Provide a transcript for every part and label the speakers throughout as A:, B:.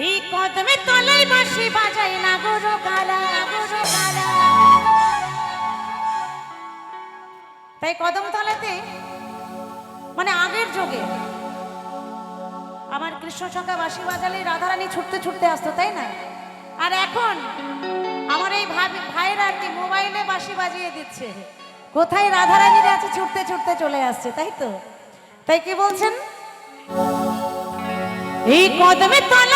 A: এই কদমে তলায় বাঁশি বাজাই না গুরু কালা গুরু তাই কদম তলাতে মানে আগের যুগে, আমার কৃষ্ণ সঙ্গে বাঁশি বাজালে রাধারানী ছুটতে ছুটতে আসতো, তাই না? আর এখন আমার এই ভাইরা আর কি মোবাইলে বাঁশি বাজিয়ে দিচ্ছে। কোথায় রাধারানীর আছে ছুটতে ছুটতে চলে আসছে, তাই তো? তাই কি বলছেন? এই কদমে তলায়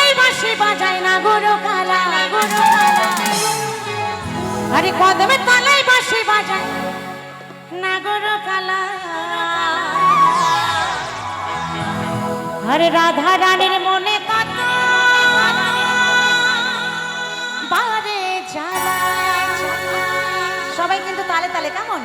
A: কদমে তলায় বাঁশি বাজায়। নাগর গুরু কালা আরে রাধা রানীর মনে কত বারে জ্বালা সবাই কিন্তু তালে তালে, কেমন?